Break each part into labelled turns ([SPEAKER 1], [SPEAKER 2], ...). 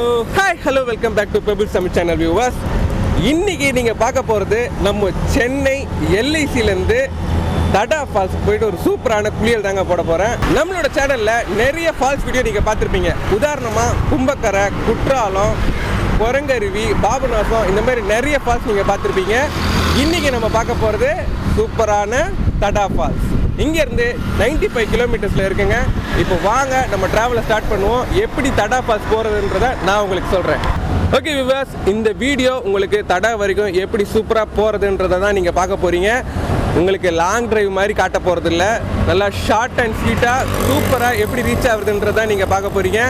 [SPEAKER 1] So hi hello welcome back to pebble summit channel viewers இன்னைக்கு நீங்கள் பார்க்க போகிறது நம்ம சென்னை எல்ஐசிலேருந்து தடா ஃபால்ஸ் போயிட்டு ஒரு சூப்பரான குளியல் தாங்க போட போகிறேன் நம்மளோட சேனலில் நிறைய ஃபால்ஸ் வீடியோ நீங்கள் பார்த்துருப்பீங்க. உதாரணமாக கும்பக்கரை குற்றாலம் குரங்கருவி பாபநாசம் இந்த மாதிரி நிறைய ஃபால்ஸ் நீங்கள் பார்த்துருப்பீங்க. இன்னைக்கு நம்ம பார்க்க போகிறது சூப்பரான தடா ஃபால்ஸ் இங்கேருந்து 95 ஃபைவ் கிலோமீட்டர்ஸில் இருக்குங்க. இப்போ வாங்க நம்ம ட்ராவலை ஸ்டார்ட் பண்ணுவோம். எப்படி தடா பாஸ் போகிறதுன்றதை நான் உங்களுக்கு சொல்கிறேன் ஓகே விவாஸ் இந்த வீடியோ உங்களுக்கு தடா வரைக்கும் எப்படி சூப்பராக போகிறதுன்றதை தான் நீங்கள் பார்க்க போகிறீங்க உங்களுக்கு லாங் டிரைவ் மாதிரி காட்ட போகிறது இல்லை நல்லா ஷார்ட் அண்ட் ஸ்வீட்டாக சூப்பராக எப்படி ரீச் ஆகுதுன்றதை நீங்கள் பார்க்க போகிறீங்க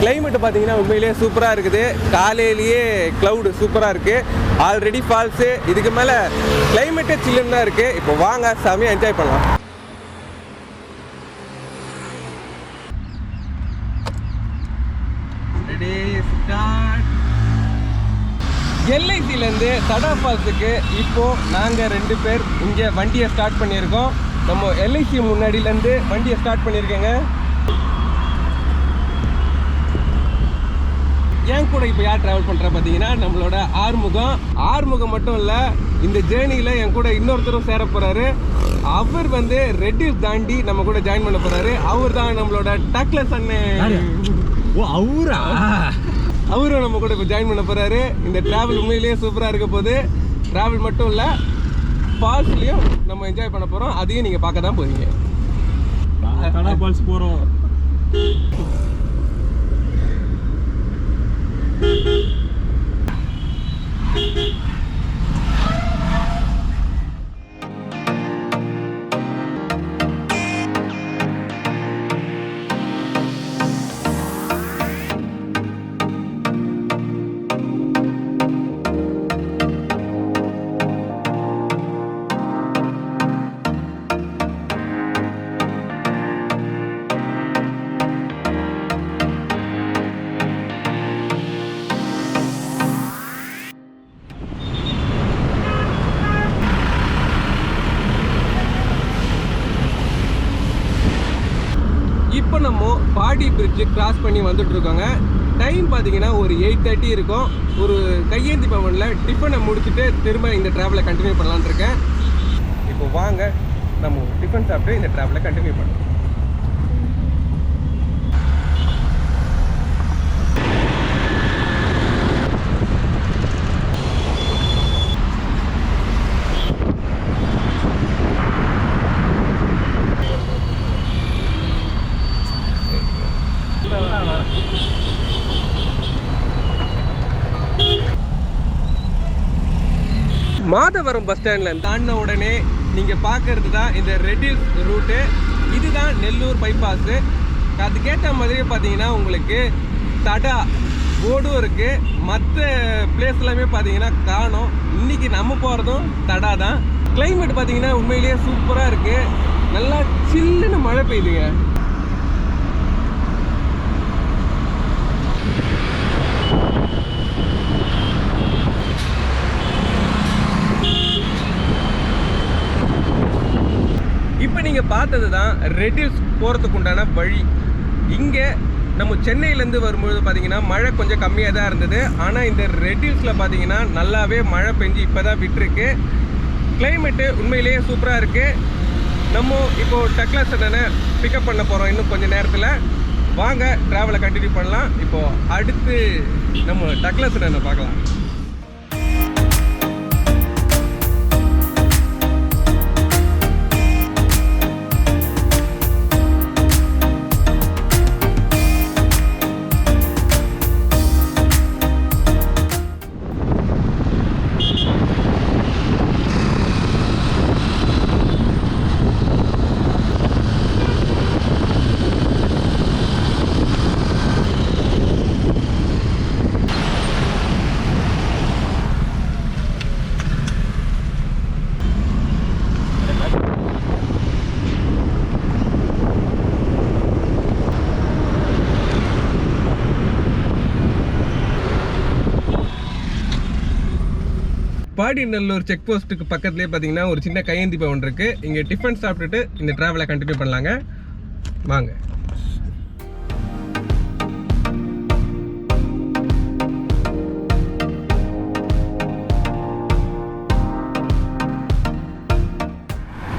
[SPEAKER 1] கிளைமேட் பார்த்தீங்கன்னா உண்மையிலேயே சூப்பராக இருக்குது. காலையிலேயே க்ளவுடு சூப்பராக இருக்குது ஆல்ரெடி ஃபால்ஸு இதுக்கு மேலே கிளைமேட்டே சில்லுன்னு தான் இருக்குது இப்போ வாங்க செமையாக என்ஜாய் பண்ணலாம் ரெடி ஸ்டார்ட் எல்ஐசிலேருந்து தடா ஃபால்ஸுக்கு இப்போ நாங்கள் ரெண்டு பேர் இங்கே வண்டியை ஸ்டார்ட் பண்ணியிருக்கோம். நம்ம எல்ஐசி முன்னாடியிலேருந்து வண்டியை ஸ்டார்ட் பண்ணியிருக்கேங்க. என் கூட இப்போ யார் ட்ராவல் பண்ணுறா பார்த்தீங்கன்னா நம்மளோட ஆறுமுகம். ஆறுமுகம் மட்டும் இல்லை இந்த ஜேர்னியில் என் கூட இன்னொருத்தரும் சேர போகிறாரு அவர் வந்து ரெட்டில் தாண்டி நம்ம கூட ஜாயின் பண்ண போகிறாரு அவர் தான் நம்மளோட டக்லஸ் அண்ணன்
[SPEAKER 2] ஓ அவரா?
[SPEAKER 1] அவரும் நம்ம கூட இப்போ ஜாயின் பண்ண போகிறாரு இந்த ட்ராவல் உண்மையிலேயே சூப்பராக இருக்க போது ட்ராவல் மட்டும் இல்லை ஃபால்ஸ்லேயும் நம்ம என்ஜாய் பண்ண போகிறோம் அதையும் நீங்கள் பார்க்க தான் போறீங்க. ஃபால்ஸ் போகிறோம் பாடி பிரிட்ஜ் கிராஸ் பண்ணி வந்துட்ருக்கோங்க டைம் பார்த்தீங்கன்னா ஒரு எயிட் தேர்ட்டி இருக்கும். ஒரு கையேந்தி பவனில் டிஃபனை முடிச்சுட்டு திரும்ப இந்த ட்ராவலை கண்டினியூ பண்ணலான்னு இருக்கேன். இப்போ வாங்க நம்ம டிஃபன் சாப்பிட்டு இந்த ட்ராவலை கண்டினியூ பண்ணுறோம் மாதவரம் பஸ் ஸ்டாண்டில் தாண்டின உடனே நீங்கள் பார்க்கறது தான் இந்த ரெட்டில் ரூட்டு இதுதான் நெல்லூர் பைபாஸு அதுக்கேற்ற மாதிரியே பார்த்தீங்கன்னா உங்களுக்கு தடா போர்டும் இருக்குது மற்ற பிளேஸ் எல்லாமே பார்த்தீங்கன்னா காணும். இன்னைக்கு நம்ம போகிறதும் தடா தான். கிளைமேட் பார்த்தீங்கன்னா உண்மையிலேயே சூப்பராக இருக்குது நல்லா சில்லுன்னு மழை பெய்யுதுங்க இப்போ நீங்கள் பார்த்தது தான் ரெட்டில்ஸ் போகிறதுக்கு உண்டான வழி. இங்கே நம்ம சென்னையிலேருந்து வரும்பொழுது பார்த்தீங்கன்னா மழை கொஞ்சம் கம்மியாக தான் இருந்தது. ஆனால் இந்த ரெட்டில்ஸில் பார்த்தீங்கன்னா நல்லாவே மழை பெஞ்சு இப்போ தான் விட்டுருக்கு. கிளைமேட்டு உண்மையிலேயே சூப்பராக இருக்குது நம்ம இப்போது டக்லாஸ் அண்ணனை பிக்கப் பண்ண போகிறோம் இன்னும் கொஞ்சம் நேரத்தில். வாங்க ட்ராவலை கண்டினியூ பண்ணலாம். இப்போது அடுத்து நம்ம டக்லாஸ் அண்ணனை பார்க்கலாம். பாடிநல்லூர் செக் போஸ்ட்டுக்கு பக்கத்துலேயே பார்த்தீங்கன்னா ஒரு சின்ன கையேந்தி பவன் இருக்குது இங்கே டிஃபன் சாப்பிட்டுட்டு இந்த ட்ராவலை கண்டினியூ பண்ணலாங்க. வாங்க.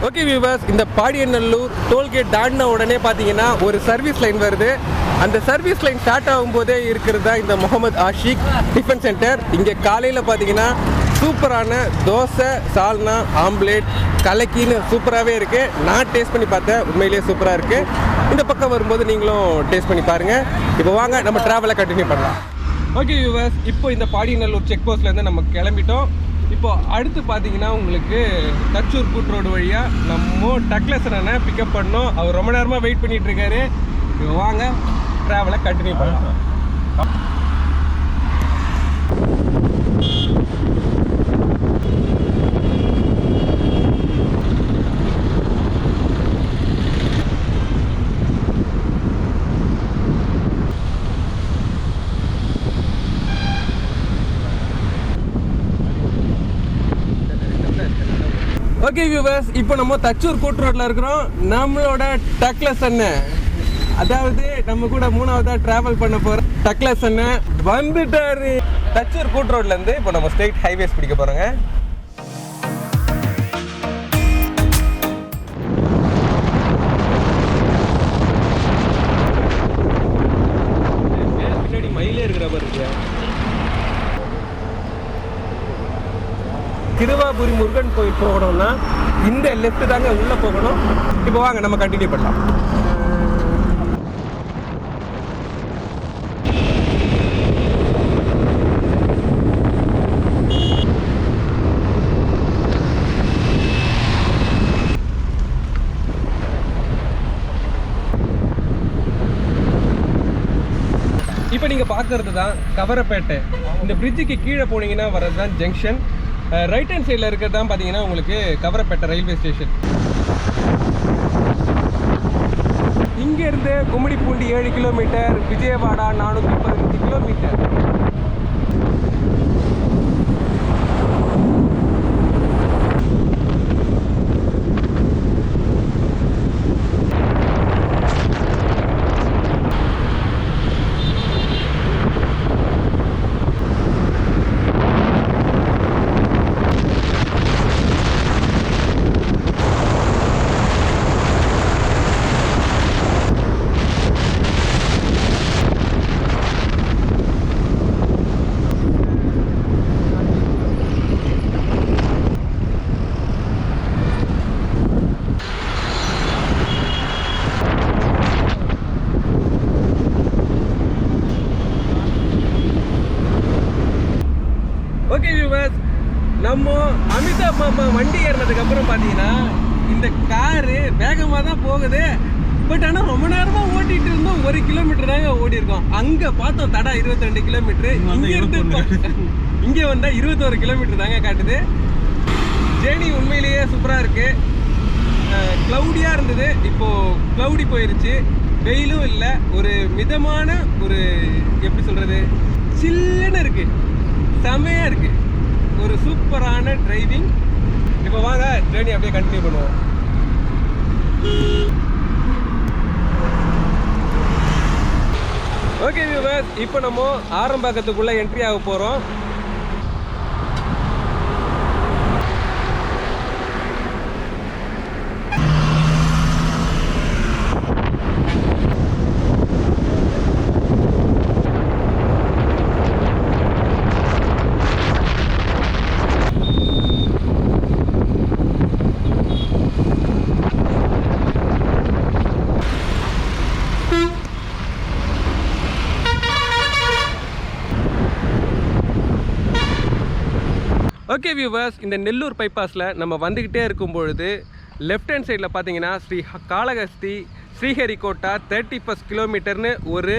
[SPEAKER 1] ஓகே வியூவர்ஸ் இந்த பாடியநல்லூர் டோல்கேட் தாண்டின உடனே பார்த்தீங்கன்னா ஒரு சர்வீஸ் லைன் வருது. அந்த சர்வீஸ் லைன் ஸ்டார்ட் ஆகும்போதே இருக்கிறது தான் இந்த முகமது ஆஷிக் டிஃபன் சென்டர். இங்கே காலையில் பார்த்தீங்கன்னா சூப்பரான தோசை சால்னா ஆம்லேட் கலக்கின்னு சூப்பராகவே இருக்குது நான் டேஸ்ட் பண்ணி பார்த்தேன். உண்மையிலேயே சூப்பராக இருக்குது இந்த பக்கம் வரும்போது நீங்களும் டேஸ்ட் பண்ணி பாருங்கள் இப்போ வாங்க நம்ம ட்ராவலை கண்டினியூ பண்ணலாம். ஓகே யூவர்ஸ் இப்போ இந்த பாடிநல்லூர் செக் போஸ்ட்லேருந்து நம்ம கிளம்பிட்டோம். இப்போ அடுத்து பார்த்தீங்கன்னா உங்களுக்கு தச்சூர் கூட் ரோடு வழியாக நம்ம டக்லசனை பிக்கப் பண்ணோம். அவர் ரொம்ப நேரமாக வெயிட் பண்ணிட்டு இருக்காரு. இப்போ வாங்க ட்ராவலை கண்டினியூ பண்ணலாம். ஓகே வியூவர்ஸ் இப்போ நம்ம தச்சூர் கூட்டு ரோட்டில் இருக்கிறோம். நம்மளோட டக்லஸ் அண்ணன் அதாவது நம்ம கூட மூணாவதாக டிராவல் பண்ண போகிற டக்லஸ் அண்ணன் வந்துட்டாரு. தச்சூர் கூட்டு ரோட்லேருந்து இப்போ நம்ம ஸ்டேட் ஹைவேஸ் பிடிக்க போகிறோங்க திருவாபுரி முருகன் கோயில் போகணும்னா இந்த லெஃப்ட் தாங்க உள்ள போகணும். இப்போ வாங்க நம்ம கண்டினியூ பண்ணலாம். இப்போ நீங்கள் பார்க்கறது தான் கவரப்பேட்டை. இந்த பிரிட்ஜுக்கு கீழே போனீங்கன்னா வர்றது தான் ஜங்ஷன் ரைட் ஹேண்ட் சைடில் இருக்கிறது தான் பார்த்தீங்கன்னா உங்களுக்கு கவரப்பேட்டை ரயில்வே ஸ்டேஷன் இங்கேருந்து கும்மிடிப்பூண்டி ஏழு கிலோமீட்டர் விஜயவாடா நானூற்றி பதினஞ்சு கிலோமீட்டர் ஓகே வியூவர்ஸ் நம்ம அமிதாப் மாமா வண்டி ஏறினதுக்கு அப்புறம் பார்த்தீங்கன்னா இந்த காரு வேகமாக தான் போகுது. பட் ஆனால் ரொம்ப நேரமாக ஓட்டிட்டு இருந்தோம். ஒரு கிலோமீட்டர் தாங்க ஓடி இருக்கோம் அங்கே பார்த்தோம் தடா இருபத்தி ரெண்டு கிலோமீட்டர்.
[SPEAKER 2] இங்க வந்தா
[SPEAKER 1] இங்கே இருந்து
[SPEAKER 2] 21
[SPEAKER 1] இங்கே வந்தால் இருபத்தோரு கிலோமீட்டர் தாங்க காட்டுது. ஜேர்னி உண்மையிலேயே சூப்பராக இருக்கு. க்ளவுடியாக இருந்தது. இப்போ க்ளவுடி போயிருச்சு. வெயிலும் இல்லை. ஒரு மிதமான ஒரு எப்படி சொல்றது சில்லுன்னு இருக்கு. செமையா இருக்கு. ஒரு சூப்பரான டிரைவிங் இப்போ வாங்க ஜேர்னி அப்படியே கண்டினியூ பண்ணுவோம். ஓகே வியூவர்ஸ் இப்போ நம்ம ஆரம்பக்கத்துக்குள்ளே என்ட்ரி ஆக போகிறோம் ஓகே வியூவர்ஸ் இந்த நெல்லூர் பைபாஸில் நம்ம வந்துக்கிட்டே இருக்கும் பொழுது லெஃப்ட் ஹேண்ட் சைடில் பார்த்தீங்கன்னா ஸ்ரீ ஹ- காளகஸ்தி ஸ்ரீஹரிகோட்டா தேர்ட்டி ஃபஸ்ட் கிலோமீட்டர்னு ஒரு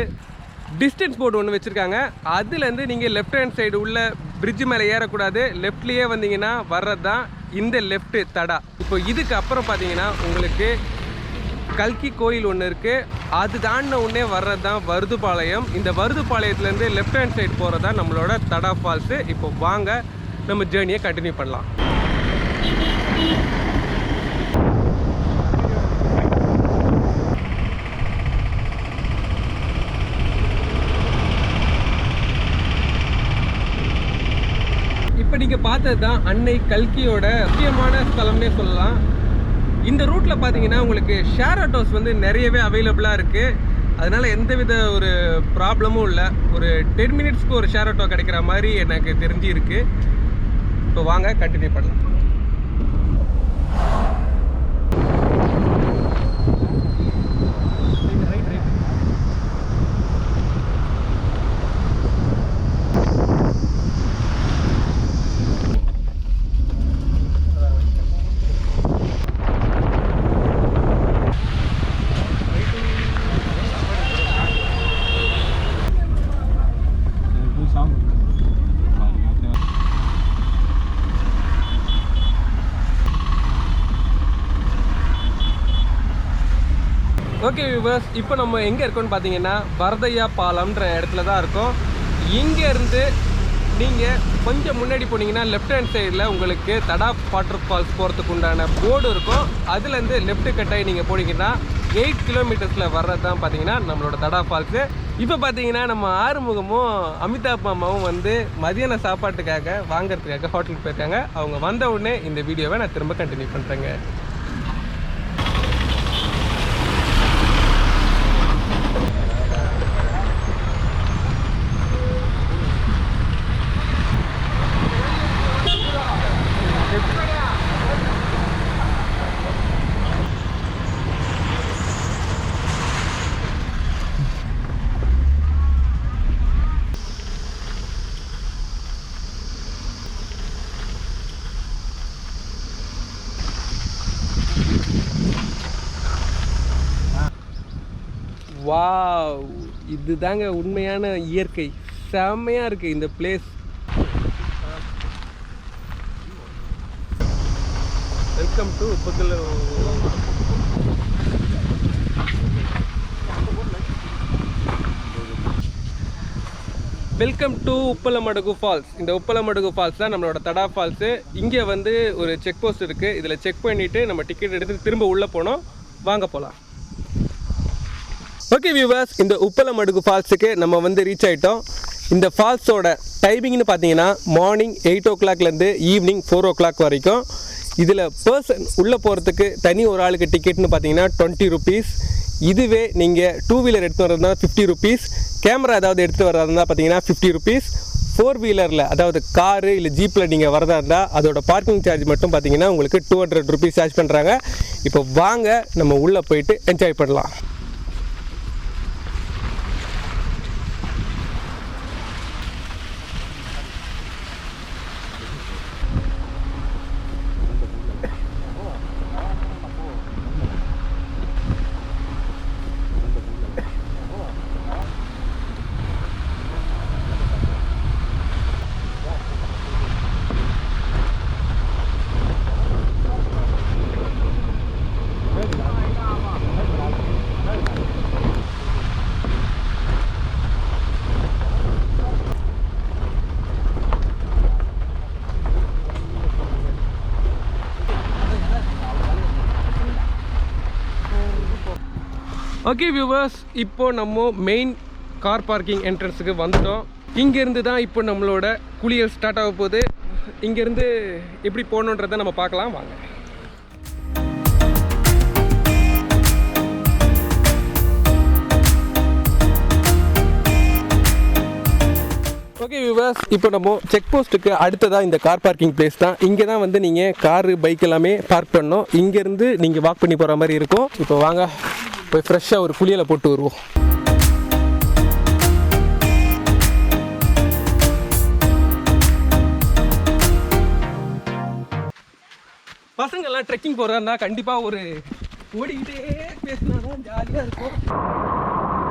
[SPEAKER 1] டிஸ்டன்ஸ் போர்டு ஒன்று வச்சுருக்காங்க. அதுலேருந்து நீங்கள் லெஃப்ட் ஹேண்ட் சைடு உள்ள பிரிட்ஜ் மேலே ஏறக்கூடாது. லெஃப்ட்லேயே வந்தீங்கன்னா வர்றது தான் இந்த லெஃப்ட் தடா. இப்போ இதுக்கு அப்புறம் பார்த்தீங்கன்னா உங்களுக்கு கல்கி கோயில் ஒன்று இருக்குது அது தாண்டின உடனே வர்றது தான் வருதுபாளையம். இந்த வருதுபாளையத்துலேருந்து லெஃப்ட் ஹேண்ட் சைடு போகிறது தான் நம்மளோட தடா ஃபால்ஸு இப்போ வாங்க நம்ம ஜேர்னியை கண்டினியூ பண்ணலாம். இப்போ நீங்கள் பார்த்தது தான் அன்னை கல்கியோட முக்கியமான ஸ்தலம்னே சொல்லலாம். இந்த ரூட்டில் பார்த்தீங்கன்னா உங்களுக்கு ஷேர் ஆட்டோஸ் வந்து நிறையவே அவைலபிளாக இருக்குது அதனால் எந்தவித ஒரு ப்ராப்ளமும் இல்லை. ஒரு டென் மினிட்ஸ்க்கு ஒரு ஷேர் ஆட்டோ கிடைக்கிற மாதிரி எனக்கு தெரிஞ்சு ஸோ இப்போ வாங்க கண்டினியூ பண்ணலாம். ஓகே வியூவர்ஸ் இப்போ நம்ம எங்கே இருக்கோம்னு பார்த்தீங்கன்னா வரதையா பாலம்ன்ற இடத்துல தான் இருக்கோம். இங்கேருந்து நீங்கள் கொஞ்சம் முன்னாடி போனீங்கன்னா லெஃப்ட் ஹேண்ட் சைடில் உங்களுக்கு தடா வாட்டர் ஃபால்ஸ் போகிறதுக்கு உண்டான போர்டு இருக்கும். அதுலேருந்து லெஃப்ட்டு கட்டாகி நீங்கள் போனீங்கன்னா எயிட் கிலோமீட்டர்ஸில் வர்றது தான் பார்த்தீங்கன்னா நம்மளோட தடா ஃபால்ஸு இப்போ பார்த்தீங்கன்னா நம்ம ஆறுமுகமும் அமிதாப் மாமாவும் வந்து மதியான சாப்பாட்டுக்காக வாங்குறதுக்காக ஹோட்டலுக்கு போயிருக்காங்க. அவங்க வந்த உடனே இந்த வீடியோவை நான் திரும்ப கண்டினியூ பண்ணுறேங்க வாவ் இதுதாங்க உண்மையான இயற்கை. செம்மையாக இருக்கு இந்த place welcome to Uppakal welcome to Uppalamadugu falls இந்த உப்பலமடுகு ஃபால்ஸ் தான் நம்மளோட தடா ஃபால்ஸு இங்கே வந்து ஒரு செக் போஸ்ட் இருக்குது இதில் செக் பண்ணிவிட்டு நம்ம டிக்கெட் எடுத்து திரும்ப உள்ளே போனோம். வாங்க போகலாம் ஓகே வியூவர்ஸ் இந்த உப்பலமடுகு ஃபால்ஸுக்கு நம்ம வந்து ரீச் ஆகிட்டோம் இந்த ஃபால்ஸோட டைமிங்னு பார்த்தீங்கன்னா மார்னிங் எயிட் ஓ கிளாக்லேருந்து ஈவினிங் ஃபோர் ஓ கிளாக் வரைக்கும். இதில் பர்சன் உள்ளே போகிறதுக்கு தனி ஒரு ஆளுக்கு டிக்கெட்னு பார்த்தீங்கன்னா டுவெண்ட்டி ருபீஸ் இதுவே நீங்கள் டூ வீலர் எடுத்து வர்றதுனா ஃபிஃப்டி ருபீஸ் கேமரா ஏதாவது எடுத்து வரதா இருந்தால் பார்த்தீங்கன்னா ஃபிஃப்டி ருபீஸ் ஃபோர் வீலரில் அதாவது காரு இல்லை ஜீப்பில் நீங்கள் வரதா இருந்தால் அதோட பார்க்கிங் சார்ஜ் மட்டும் பார்த்தீங்கன்னா உங்களுக்கு டூ ஹண்ட்ரட் ருபீஸ் சார்ஜ் பண்ணுறாங்க இப்போ வாங்க நம்ம உள்ளே போயிட்டு என்ஜாய் பண்ணலாம். ஓகே வியூவர்ஸ் இப்போது நம்ம மெயின் கார் பார்க்கிங் என்ட்ரன்ஸுக்கு வந்துட்டோம். இங்கேருந்து தான் இப்போ நம்மளோட குளியல் ஸ்டார்ட் ஆக போகுது. இங்கேருந்து எப்படி போகணுன்றதை நம்ம பார்க்கலாம் வாங்க. ஓகே வியூவர்ஸ் இப்போ நம்ம செக் போஸ்ட்டுக்கு அடுத்ததாக இந்த கார் பார்க்கிங் பிளேஸ் தான். இங்கே தான் வந்து நீங்கள் காரு பைக் எல்லாமே பார்க் பண்ணணும். இங்கேருந்து நீங்கள் வாக் பண்ணி போகிற மாதிரி இருக்கும். இப்போ வாங்க. போய் ஃப்ரெஷ்ஷாக ஒரு புளியில் போட்டு வருவோம். பசங்கள்லாம் ட்ரெக்கிங் போகிறாருன்னா கண்டிப்பாக ஒரு ஓடிக்கிட்டே பேசினா தான் ஜாலியாக இருக்கும்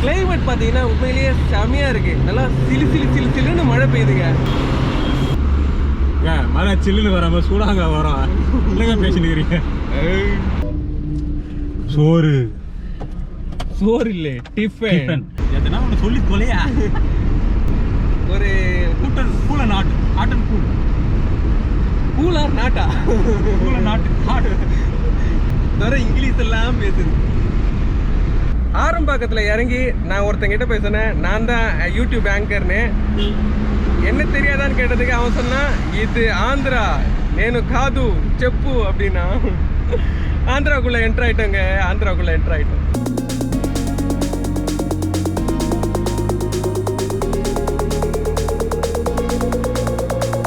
[SPEAKER 1] கிளைமேட் பார்த்தீங்கன்னா உண்மையிலேயே செமையாக இருக்கு. நல்லா சிலு சிலு சிலு சிலுன்னு மழை பெய்யுதுங்க.
[SPEAKER 2] மழை சில்லுன்னு வராம சூடாங்க வரோம். என்னங்க பேசினுக்கிறீங்க சோறு.
[SPEAKER 1] சோறு இல்லை டிஃபன்.
[SPEAKER 2] எதனா ஒன்று சொல்லி தொலையா?
[SPEAKER 1] ஒரு
[SPEAKER 2] கூட்டன் கூல நாட்டு ஆட்டன் கூல்
[SPEAKER 1] கூலார் நாட்டா?
[SPEAKER 2] ஊர்ல நாட்டு நாடு
[SPEAKER 1] வர இங்கிலீஷ் எல்லாம் பேசுது. ஆரம்பாக்கத்தில் இறங்கி நான் ஒருத்தங்கிட்ட போய் சொன்னேன் நான் தான் யூடியூப் ஆங்கர்னு என்ன தெரியாதான்னு கேட்டதுக்கு அவன் சொன்னான் இது ஆந்திரா நேனு காது செப்பு அப்படின்னா. ஆந்திராக்குள்ளே என்ட்ரு ஆந்திராக்குள்ளே ஆந்திராவுக்குள்ளே